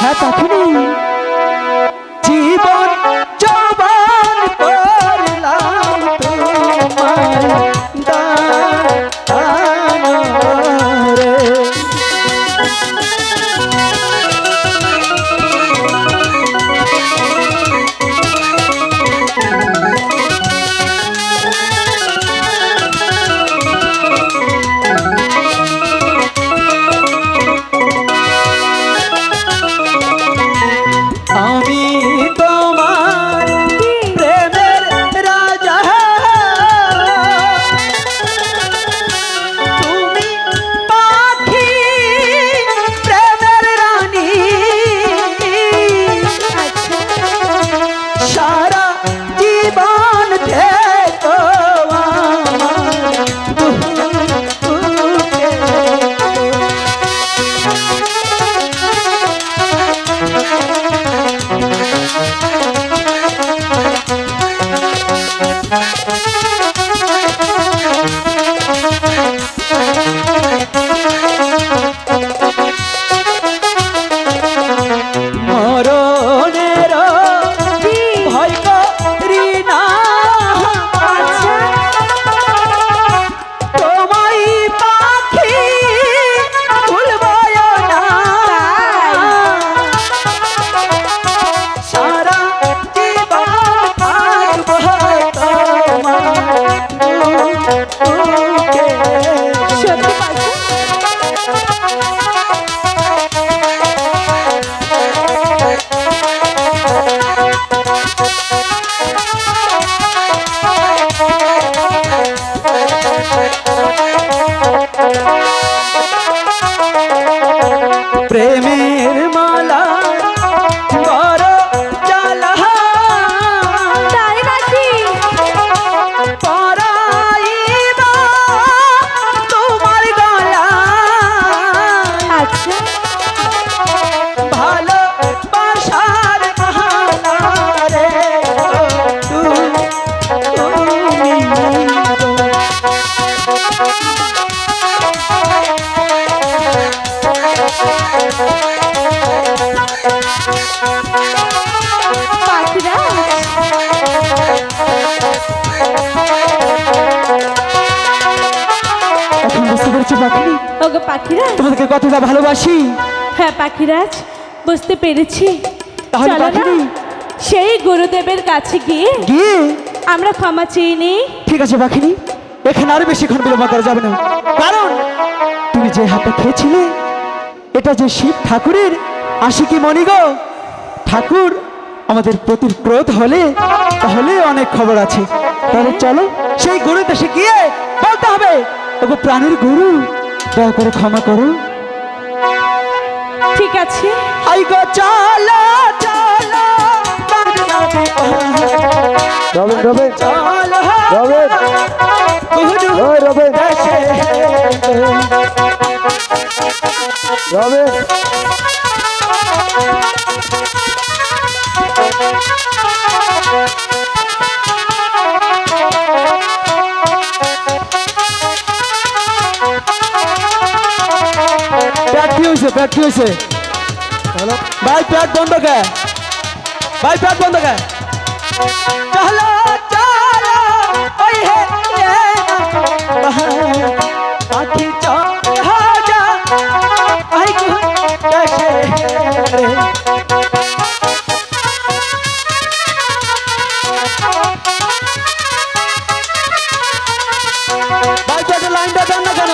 হ্যাঁ তখনই। ওগো পাখিরা। তোমাদেরকে কতটা ভালোবাসি। হ্যাঁ পাখিরাজ বুঝতে পেরেছি। তাহলে পাখিনি? সেই গুরুদেবের কাছে গিয়ে গিয়ে? আমরা ক্ষমা চেয়ে নিই। ঠিক আছে পাখিনি এখানে আর বেশিক্ষণ বিলম্ব করা যাবে না। কারণ তুমি যে হাতে খেয়েছিলে এটা যে শিব ঠাকুরের আশিকি মণিগো ঠাকুর আমাদের প্রতির ক্রোধ হলে তাহলে অনেক খবর আছে। তাহলে চলো সেই গুরু দেশে গিয়ে বলতে হবে। ওগো প্রাণীর গুরু দয়া করে ক্ষমা করো। ঠিক আছে। আই গো চলো চলো রবেন রবেন চলো রবেন গুরু ওই রবেন রবেন হয়েছে প্যাট কি হয়েছে ভাই প্যাট বন্ধ কে ভাই প্যাট বন্ধ কে চলো চলো ওই হে পাখি চল যা আই গো দেশে ভাই প্যাটের লাইনটা দেন না কেন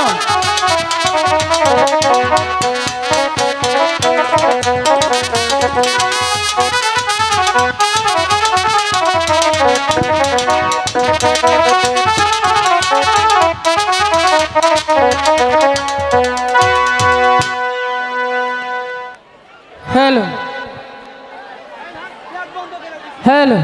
হ্যালো